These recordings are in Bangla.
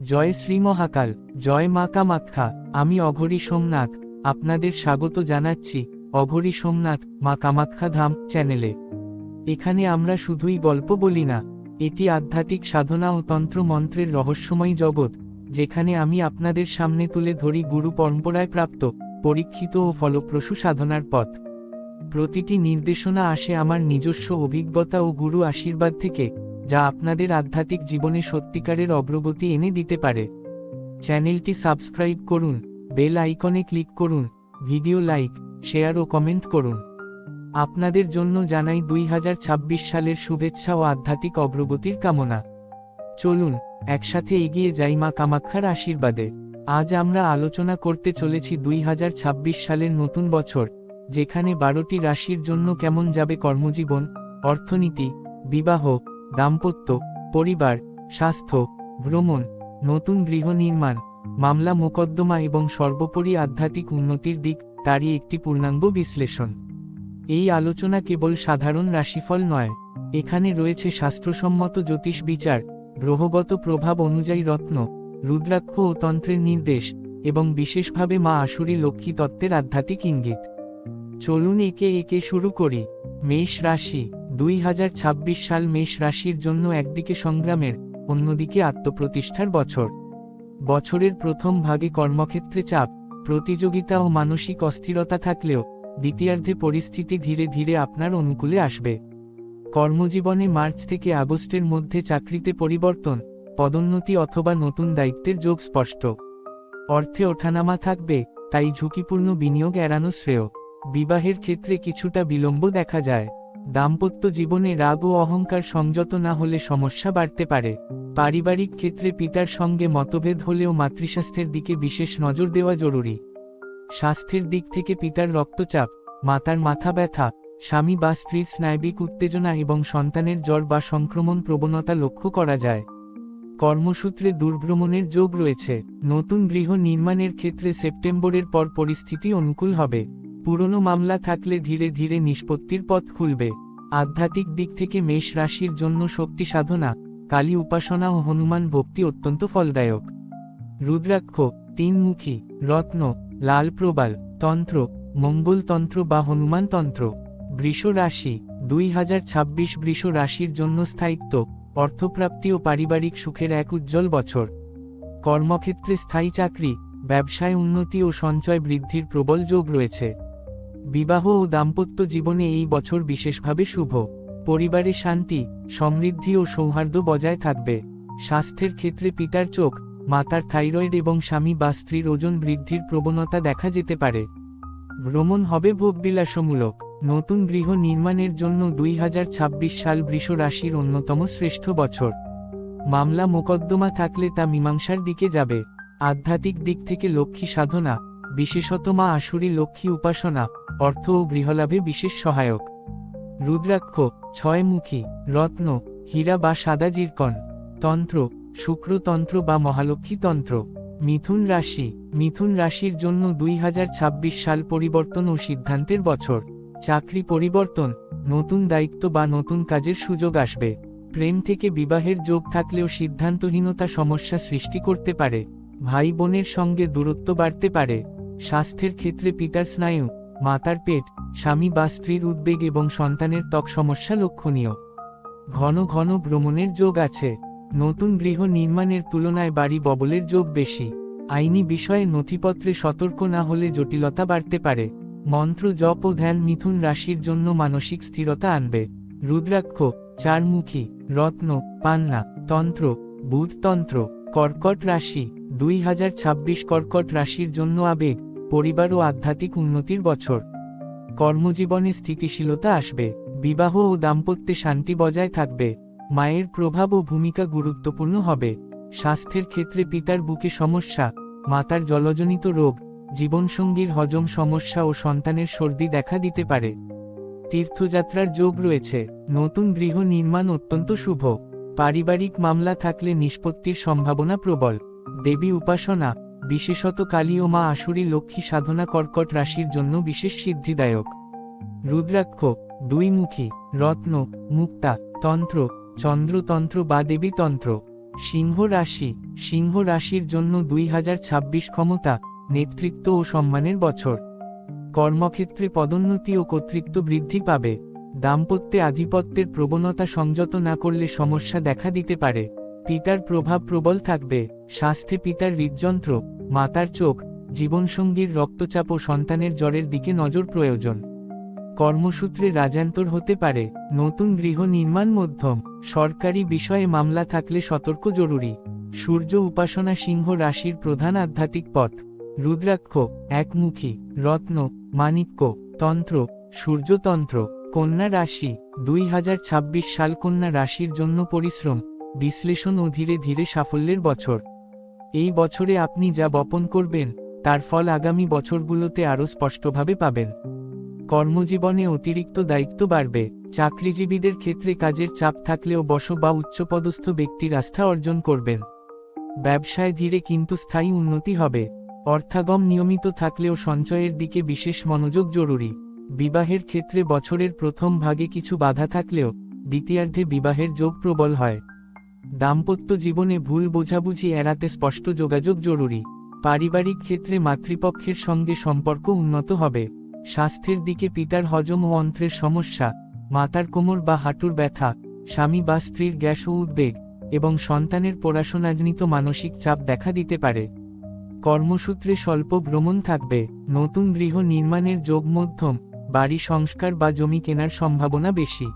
জয় শ্রী মহাকাল, জয় মা কামাখ্যা, আমি অঘরী সোমনাথ, আপনাদের স্বাগত জানাচ্ছি, অঘরী সোমনাথ, মা কামাখ্যা ধাম চ্যানেলে এখানে আমরা শুধুই গল্প বলি না, এটি আধ্যাত্মিক সাধনা ও তন্ত্র মন্ত্রের রহস্যময় জগৎ, যেখানে আমি আপনাদের সামনে তুলে ধরি গুরু পরম্পরায় প্রাপ্ত, পরীক্ষিত ও ফলপ্রসূ সাধনার পথ। প্রতিটি নির্দেশনা আসে আমার নিজস্ব অভিজ্ঞতা ও গুরু আশীর্বাদ থেকে যা আপনাদের আধ্যাত্মিক জীবনে সত্যিকারের অগ্রগতি এনে দিতে পারে। চ্যানেলটি সাবস্ক্রাইব করুন, বেল আইকনে ক্লিক করুন, ভিডিও লাইক, শেয়ার ও কমেন্ট করুন। আপনাদের জন্য জানাই দুই হাজার ছাব্বিশ সালের শুভেচ্ছা ও আধ্যাত্মিক অগ্রগতির কামনা। চলুন, একসাথে এগিয়ে যাই মা কামাখ্যার আশীর্বাদে। আজ আমরা আলোচনা করতে চলেছি দুই হাজার ছাব্বিশ সালের নতুন বছর, যেখানে বারোটি রাশির জন্য কেমন যাবে কর্মজীবন, অর্থনীতি, বিবাহ দাম্পত্য, পরিবার, স্বাস্থ্য, ভ্রমণ, নতুন গৃহ নির্মাণ, মামলা মোকদ্দমা এবং সর্বোপরি আধ্যাত্মিক উন্নতির দিক তারই একটি পূর্ণাঙ্গ বিশ্লেষণ। এই আলোচনা কেবল সাধারণ রাশিফল নয়, এখানে রয়েছে শাস্ত্রসম্মত জ্যোতিষ বিচার, গ্রহগত প্রভাব অনুযায়ী রত্ন, রুদ্রাক্ষ ও তন্ত্রের নির্দেশ, এবং বিশেষভাবে মা আসুরি লক্ষ্মী তত্ত্বের আধ্যাত্মিক ইঙ্গিত। চলুন একে একে শুরু করি। মেষ রাশি দুই হাজার ছাব্বিশ সাল মেষ রাশির জন্য একদিকে সংগ্রামের, অন্যদিকে আত্মপ্রতিষ্ঠার বছর। বছরের প্রথম ভাগে কর্মক্ষেত্রে চাপ, প্রতিযোগিতা ও মানসিক অস্থিরতা থাকলেও, দ্বিতীয়ার্ধে পরিস্থিতি ধীরে ধীরে আপনার অনুকূলে আসবে। কর্মজীবনে মার্চ থেকে আগস্টের মধ্যে চাকরিতে পরিবর্তন, পদোন্নতি অথবা নতুন দায়িত্বের যোগ স্পষ্ট। অর্থে ওঠানামা থাকবে, তাই ঝুঁকিপূর্ণ বিনিয়োগ এড়ানো শ্রেয়। বিবাহের ক্ষেত্রে কিছুটা বিলম্ব দেখা যায়। দাম্পত্য জীবনে রাগ ও অহংকার সংযত না হলে সমস্যা বাড়তে পারে। পারিবারিক ক্ষেত্রে পিতার সঙ্গে মতভেদ হলেও মাতৃস্বাস্থ্যের দিকে বিশেষ নজর দেওয়া জরুরি। স্বাস্থ্যের দিক থেকে পিতার রক্তচাপ, মাতার মাথা ব্যথা, স্বামী বা স্ত্রীর স্নায়বিক উত্তেজনা এবং সন্তানের জ্বর বা সংক্রমণ প্রবণতা লক্ষ্য করা যায়। কর্মসূত্রে দুর্ভ্রমণের যোগ রয়েছে। নতুন গৃহ নির্মাণের ক্ষেত্রে সেপ্টেম্বরের পর পরিস্থিতি অনুকূল হবে। পুরনো মামলা থাকলে ধীরে ধীরে নিষ্পত্তির পথ খুলবে। আধ্যাত্মিক দিক থেকে মেষ রাশির জন্য শক্তি সাধনা, কালী উপাসনা ও হনুমান ভক্তি অত্যন্ত ফলদায়ক। রুদ্রাক্ষ, তিনমুখী, রত্ন, লাল প্রবাল, তন্ত্র মঙ্গলতন্ত্র বা হনুমান তন্ত্র। বৃষ রাশি, দুই হাজার ছাব্বিশ বৃষ রাশির জন্য স্থায়িত্ব, অর্থপ্রাপ্তি ও পারিবারিক সুখের এক উজ্জ্বল বছর। কর্মক্ষেত্রে স্থায়ী চাকরি, ব্যবসায় উন্নতি ও সঞ্চয় বৃদ্ধির প্রবল যোগ রয়েছে। বিবাহ ও দাম্পত্য জীবনে এই বছর বিশেষভাবে শুভ। পরিবারে শান্তি, সমৃদ্ধি ও সৌহার্দ্য বজায় থাকবে। স্বাস্থ্যের ক্ষেত্রে পিতার চোখ, মাতার থাইরয়েড এবং স্বামী বা স্ত্রীর ওজন বৃদ্ধির প্রবণতা দেখা যেতে পারে। ভ্রমণ হবে ভোগবিলাসমূলক। নতুন গৃহ নির্মাণের জন্য দুই হাজার ছাব্বিশ সাল বৃষ রাশির অন্যতম শ্রেষ্ঠ বছর। মামলা মোকদ্দমা থাকলে তা মীমাংসার দিকে যাবে। আধ্যাত্মিক দিক থেকে লক্ষ্মী সাধনা, বিশেষত মা আসুরি লক্ষ্মী উপাসনা অর্থ ও গৃহলাভে বিশেষ সহায়ক। রুদ্রাক্ষ, ছয়মুখী, রত্ন, হীরা বা সাদা জিরকন। তন্ত্র, শুক্রতন্ত্র বা মহালক্ষ্মী তন্ত্র। মিথুন রাশি, মিথুন রাশির জন্য দুই হাজার ছাব্বিশ সাল পরিবর্তন ও সিদ্ধান্তের বছর। চাকরি পরিবর্তন, নতুন দায়িত্ব বা নতুন কাজের সুযোগ আসবে। প্রেম থেকে বিবাহের যোগ থাকলেও সিদ্ধান্তহীনতা সমস্যা সৃষ্টি করতে পারে। ভাই বোনের সঙ্গে দূরত্ব বাড়তে পারে। স্বাস্থ্যের ক্ষেত্রে পিতার স্নায়ু মাতার পেট, স্বামী বা স্ত্রীর উদ্বেগ এবং সন্তানের ত্বক সমস্যা লক্ষণীয়। ঘন ঘন ভ্রমণের যোগ আছে। নতুন গৃহ নির্মাণের তুলনায় বাড়ি ববলের যোগ বেশি। আইনি বিষয়ে নথিপত্রে সতর্ক না হলে জটিলতা বাড়তে পারে। মন্ত্র, জপ ও ধ্যান মিথুন রাশির জন্য মানসিক স্থিরতা আনবে। রুদ্রাক্ষ, চারমুখী, রত্ন, পান্না, তন্ত্র, বুধতন্ত্র, কর্কট রাশি, দুই হাজার ছাব্বিশ কর্কট রাশির জন্য আবেগ। পরিবার ও আধ্যাত্মিক উন্নতির বছর। কর্মজীবনে স্থিতিশীলতা আসবে, বিবাহ ও দাম্পত্যে শান্তি বজায় থাকবে, মায়ের প্রভাব ও ভূমিকা গুরুত্বপূর্ণ হবে। স্বাস্থ্যের ক্ষেত্রে পিতার বুকে সমস্যা, মাতার জলজনিত রোগ, জীবনসঙ্গীর হজম সমস্যা ও সন্তানের সর্দি দেখা দিতে পারে। তীর্থযাত্রার যোগ রয়েছে, নতুন গৃহ নির্মাণ অত্যন্ত শুভ। পারিবারিক মামলা থাকলে নিষ্পত্তির সম্ভাবনা প্রবল। দেবী উপাসনা বিশেষত কালী ও মা আসুরি লক্ষ্মী সাধনা কর্কট রাশির জন্য বিশেষ সিদ্ধিদায়ক। রুদ্রাক্ষ, দুইমুখী, রত্ন, মুক্তা, তন্ত্র, চন্দ্রতন্ত্র বা দেবীতন্ত্র। সিংহ রাশি, সিংহ রাশির জন্য দুই হাজার ছাব্বিশ ক্ষমতা, নেতৃত্ব ও সম্মানের বছর। কর্মক্ষেত্রে পদোন্নতি ও কর্তৃত্ব বৃদ্ধি পাবে। দাম্পত্যে আধিপত্যের প্রবণতা সংযত না করলে সমস্যা দেখা দিতে পারে। পিতার প্রভাব প্রবল থাকবে, স্বাস্থ্যে পিতার হৃদযন্ত্র, মাতার চোখ, জীবনসঙ্গীর রক্তচাপ ও সন্তানের জ্বরের দিকে নজর প্রয়োজন। কর্মসূত্রে রাজান্তর হতে পারে, নতুন গৃহ নির্মাণ মধ্যম, সরকারি বিষয়ে মামলা থাকলে সতর্ক জরুরি। সূর্য উপাসনা সিংহ রাশির প্রধান আধ্যাত্মিক পথ, রুদ্রাক্ষ, একমুখী, রত্ন, মাণিক্য, তন্ত্র, সূর্যতন্ত্র, কন্যা রাশি, দুই হাজার ছাব্বিশ সাল কন্যা রাশির জন্য পরিশ্রম। বিশ্লেষণ ও ধীরে ধীরে সাফল্যের বছর। এই বছরে আপনি যা বপন করবেন, তার ফল আগামী বছরগুলোতে আরও স্পষ্টভাবে পাবেন। কর্মজীবনে অতিরিক্ত দায়িত্ব বাড়বে। চাকরিজীবীদের ক্ষেত্রে কাজের চাপ থাকলেও বস বা উচ্চপদস্থ ব্যক্তির আস্থা অর্জন করবেন। ব্যবসায় ধীরে কিন্তু স্থায়ী উন্নতি হবে। অর্থাগম নিয়মিত থাকলেও সঞ্চয়ের দিকে বিশেষ মনোযোগ জরুরি। বিবাহের ক্ষেত্রে বছরের প্রথম ভাগে কিছু বাধা থাকলেও দ্বিতীয়ার্ধে বিবাহের যোগ প্রবল হয়। দাম্পত্য জীবনে ভুল বোঝাবুঝি এড়াতে স্পষ্ট যোগাযোগ জরুরি। পারিবারিক ক্ষেত্রে মাতৃপক্ষের সঙ্গে সম্পর্ক উন্নত হবে। স্বাস্থ্যের দিকে পিতার হজম ও অন্ত্রের সমস্যা, মাতার কোমর বা হাঁটুর ব্যথা, স্বামী বা স্ত্রীর গ্যাস ও উদ্বেগ, এবং সন্তানের পড়াশোনাজনিত মানসিক চাপ দেখা দিতে পারে। কর্মসূত্রে স্বল্প ভ্রমণ থাকবে, নতুন গৃহ নির্মাণের যোগ মধ্যম, বাড়ি সংস্কার বা জমি কেনার সম্ভাবনা বেশি।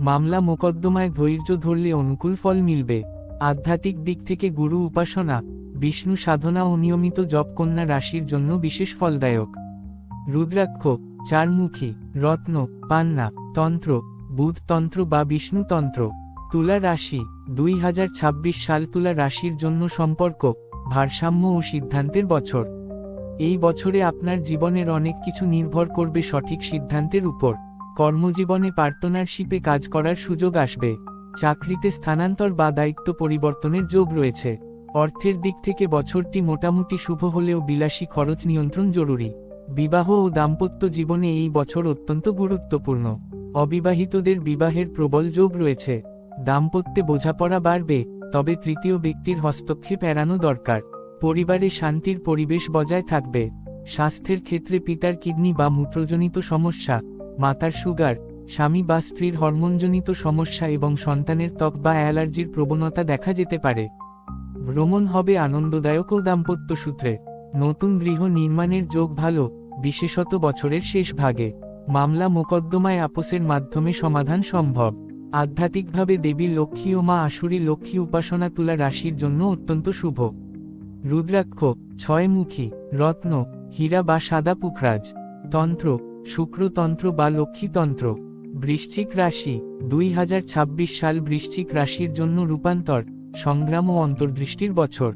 মামলা মোকদ্দমায় ধৈর্য ধরলে অনুকূল ফল মিলবে। আধ্যাত্মিক দিক থেকে গুরু উপাসনা, বিষ্ণু সাধনা ও নিয়মিত জপকন্যা রাশির জন্য বিশেষ ফলদায়ক। রুদ্রাক্ষ, চারমুখী, রত্ন, পান্না, তন্ত্র, বুধতন্ত্র বা বিষ্ণুতন্ত্র। তুলা রাশি, দুই হাজার ছাব্বিশ সাল তুলা রাশির জন্য সম্পর্ক, ভারসাম্য ও সিদ্ধান্তের বছর। এই বছরে আপনার জীবনের অনেক কিছু নির্ভর করবে সঠিক সিদ্ধান্তের উপর। কর্মজীবনে পার্টনারশিপে কাজ করার সুযোগ আসবে। চাকরিতে স্থানান্তর বা দায়িত্ব পরিবর্তনের যোগ রয়েছে। অর্থের দিক থেকে বছরটি মোটামুটি শুভ হলেও বিলাসী খরচ নিয়ন্ত্রণ জরুরি। বিবাহ ও দাম্পত্য জীবনে এই বছর অত্যন্ত গুরুত্বপূর্ণ। অবিবাহিতদের বিবাহের প্রবল যোগ রয়েছে। দাম্পত্যে বোঝাপড়া বাড়বে, তবে তৃতীয় ব্যক্তির হস্তক্ষেপ এড়ানো দরকার। পরিবারে শান্তির পরিবেশ বজায় থাকবে। স্বাস্থ্যের ক্ষেত্রে পিতার কিডনি বা মূত্রজনিত সমস্যা মাতার সুগার, স্বামী বা স্ত্রীর হরমোনজনিত সমস্যা এবং সন্তানের ত্বক বা অ্যালার্জির প্রবণতা দেখা যেতে পারে। ভ্রমণ হবে আনন্দদায়ক ও দাম্পত্য সূত্রে। নতুন গৃহ নির্মাণের যোগ ভালো, বিশেষত বছরের শেষ ভাগে। মামলা মোকদ্দমায় আপোসের মাধ্যমে সমাধান সম্ভব। আধ্যাত্মিকভাবে দেবী লক্ষ্মী ও মা আসুরি লক্ষ্মী উপাসনা তুলা রাশির জন্য অত্যন্ত শুভ। রুদ্রাক্ষ ছয়মুখী রত্ন, হীরা বা সাদা পুখরাজ তন্ত্র শুক্রতন্ত্র বা লক্ষ্মীতন্ত্র। বৃশ্চিক রাশি, দুই হাজার ছাব্বিশ সাল বৃশ্চিক রাশির জন্য রূপান্তর, সংগ্রাম ও অন্তর্দৃষ্টির বছর।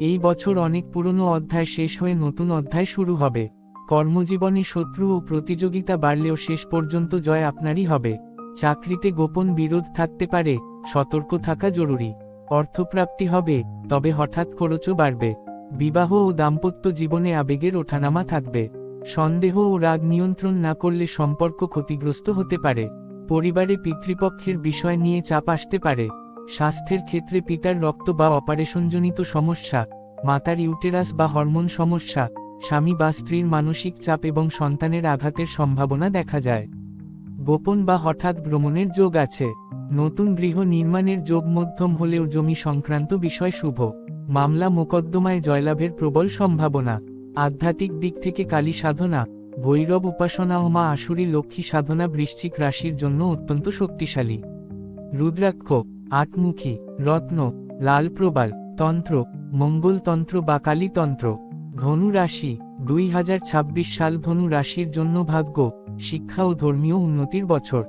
এই বছর অনেক পুরনো অধ্যায় শেষ হয়ে নতুন অধ্যায় শুরু হবে। কর্মজীবনে শত্রু ও প্রতিযোগিতা বাড়লেও শেষ পর্যন্ত জয় আপনারই হবে। চাকরিতে গোপন বিরোধ থাকতে পারে, সতর্ক থাকা জরুরি। অর্থপ্রাপ্তি হবে, তবে হঠাৎ খরচও বাড়বে। বিবাহ ও দাম্পত্য জীবনে আবেগের ওঠানামা থাকবে। সন্দেহ ও রাগ নিয়ন্ত্রণ না করলে সম্পর্ক ক্ষতিগ্রস্ত হতে পারে। পরিবারে পিতৃপক্ষের বিষয় নিয়ে চাপ আসতে পারে। স্বাস্থ্যের ক্ষেত্রে পিতার রক্ত বা অপারেশনজনিত সমস্যা, মাতার ইউটেরাস বা হরমোন সমস্যা, স্বামী বা স্ত্রীর মানসিক চাপ এবং সন্তানের আঘাতের সম্ভাবনা দেখা যায়। গোপন বা হঠাৎ ভ্রমণের যোগ আছে। নতুন গৃহ নির্মাণের যোগ মধ্যম হলেও জমি সংক্রান্ত বিষয় শুভ। মামলা মোকদ্দমায় জয়লাভের প্রবল সম্ভাবনা। আধ্যাত্মিক দিক থেকে কালী সাধনা, ভৈরব উপাসনা ও মা আসুরি লক্ষ্মী সাধনা বৃশ্চিক রাশির জন্য অত্যন্ত শক্তিশালী। রুদ্রাক্ষ, আটমুখী, রত্ন, লাল প্রবাল, তন্ত্র মঙ্গলতন্ত্র বা কালীতন্ত্র ধনু রাশি, দুই হাজার ছাব্বিশ সাল ধনু রাশির জন্য ভাগ্য, শিক্ষা ও ধর্মীয় উন্নতির বছর।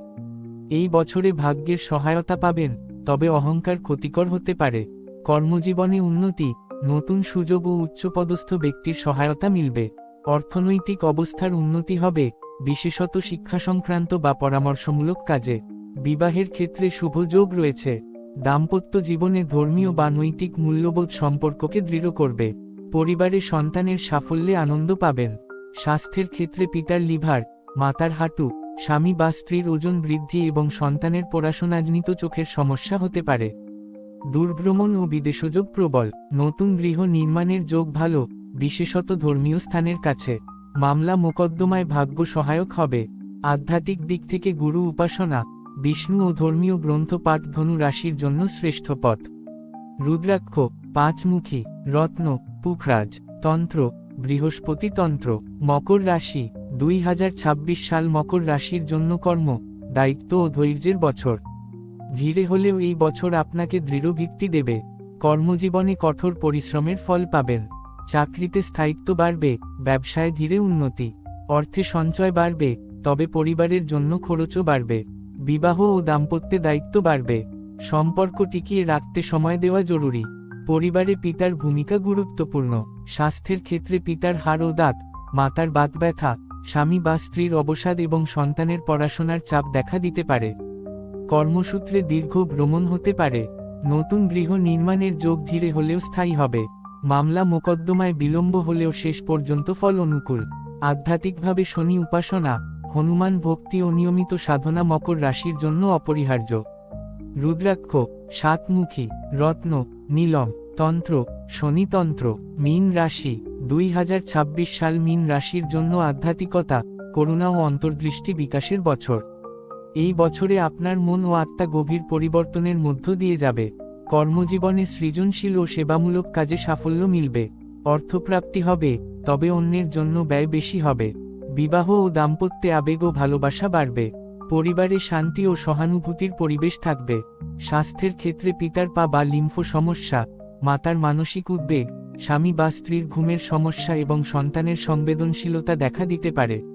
এই বছরে ভাগ্যের সহায়তা পাবেন, তবে অহংকার ক্ষতিকর হতে পারে। কর্মজীবনে উন্নতি নতুন সুযোগ ও উচ্চপদস্থ ব্যক্তির সহায়তা মিলবে। অর্থনৈতিক অবস্থার উন্নতি হবে, বিশেষত শিক্ষা সংক্রান্ত বা পরামর্শমূলক কাজে। বিবাহের ক্ষেত্রে শুভ যোগ রয়েছে। দাম্পত্য জীবনে ধর্মীয় বা নৈতিক মূল্যবোধ সম্পর্ককে দৃঢ় করবে। পরিবারে সন্তানের সাফল্যে আনন্দ পাবেন। স্বাস্থ্যের ক্ষেত্রে পিতার লিভার, মাতার হাঁটু, স্বামী বা স্ত্রীর ওজন বৃদ্ধি এবং সন্তানের পড়াশোনাজনিত চোখের সমস্যা হতে পারে। দূরভ্রমণ ও বিদেশযোগ প্রবল, নতুন গৃহ নির্মাণের যোগ ভালো, বিশেষত ধর্মীয় স্থানের কাছে। মামলা মোকদ্দমায় ভাগ্য সহায়ক হবে। আধ্যাত্মিক দিক থেকে গুরু উপাসনা, বিষ্ণু ও ধর্মীয় গ্রন্থ পাঠ ধনু রাশির জন্য শ্রেষ্ঠ পথ। রুদ্রাক্ষ, পাঁচমুখী, রত্ন, পুখরাজ, তন্ত্র, বৃহস্পতি তন্ত্র, মকর রাশি, দুই হাজার ছাব্বিশ সাল মকর রাশির জন্য কর্ম, দায়িত্ব ও ধৈর্যের বছর। ধীরে হলেও এই বছর আপনাকে দৃঢ় ভিত্তি দেবে। কর্মজীবনে কঠোর পরিশ্রমের ফল পাবেন। চাকরিতে স্থায়িত্ব বাড়বে, ব্যবসায় ধীরে উন্নতি। অর্থে সঞ্চয় বাড়বে, তবে পরিবারের জন্য খরচও বাড়বে। বিবাহ ও দাম্পত্যে দায়িত্ব বাড়বে। সম্পর্ক টিকিয়ে রাখতে সময় দেওয়া জরুরি। পরিবারে পিতার ভূমিকা গুরুত্বপূর্ণ। স্বাস্থ্যের ক্ষেত্রে পিতার হাড় ও দাঁত, মাতার বাত ব্যথা, স্বামী বা স্ত্রীর অবসাদ এবং সন্তানের পড়াশোনার চাপ দেখা দিতে পারে। কর্মসূত্রে দীর্ঘ ভ্রমণ হতে পারে, নতুন গৃহ নির্মাণের যোগ ধীরে হলেও স্থায়ী হবে, মামলা মোকদ্দমায় বিলম্ব হলেও শেষ পর্যন্ত ফল অনুকূল। আধ্যাত্মিকভাবে শনি উপাসনা, হনুমান ভক্তি ও নিয়মিত সাধনা মকর রাশির জন্য অপরিহার্য। রুদ্রাক্ষ, সাতমুখী, রত্ন, নীলম, তন্ত্র, শনিতন্ত্র, মীন রাশি, দুই হাজার ছাব্বিশ সাল মীন রাশির জন্য আধ্যাত্মিকতা, করুণা ও অন্তর্দৃষ্টি বিকাশের বছর। এই বছরে আপনার মন ও আত্মা গভীর পরিবর্তনের মধ্য দিয়ে যাবে। কর্মজীবনে সৃজনশীল ও সেবামূলক কাজে সাফল্য মিলবে। অর্থপ্রাপ্তি হবে, তবে অন্যের জন্য ব্যয় বেশি হবে। বিবাহ ও দাম্পত্যে আবেগ ও ভালোবাসা বাড়বে। পরিবারে শান্তি ও সহানুভূতির পরিবেশ থাকবে। স্বাস্থ্যের ক্ষেত্রে পিতার পা বা লিম্ফ সমস্যা, মাতার মানসিক উদ্বেগ, স্বামী বা স্ত্রীর ঘুমের সমস্যা এবং সন্তানের সংবেদনশীলতা দেখা দিতে পারে।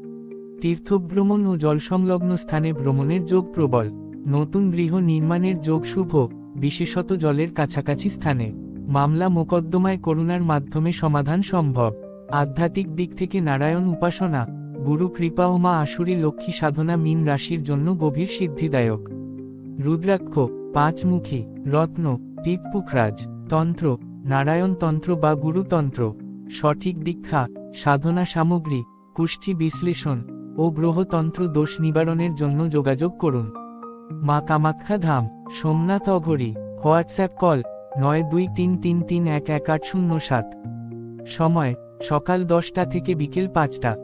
তীর্থভ্রমণ ও জলসংলগ্ন স্থানে ভ্রমণের যোগ প্রবল। নতুন গৃহ নির্মাণের যোগ শুভ, বিশেষত জলের কাছাকাছি স্থানে। মামলা মোকদ্দমায় করুণার মাধ্যমে সমাধান সম্ভব। আধ্যাত্মিক দিক থেকে নারায়ণ উপাসনা, গুরু কৃপা ও মা আসুরি লক্ষ্মী সাধনা মীন রাশির জন্য গভীর সিদ্ধিদায়ক। রুদ্রাক্ষ, পাঁচমুখী, রত্ন টিকপুখরাজ তন্ত্র, নারায়ণ তন্ত্র বা গুরুতন্ত্র। সঠিক দীক্ষা, সাধনা সামগ্রী, কুষ্ঠি বিশ্লেষণ ও গ্রহতন্ত্র দোষ নিবারণের জন্য যোগাযোগ করুন। মা কামাখ্যা ধাম, সোমনাথ অঘরী, হোয়াটসঅ্যাপ কল, নয় দুই তিন তিন তিন এক এক আট শূন্য সাত। সময়, সকাল দশটা থেকে বিকেল পাঁচটা।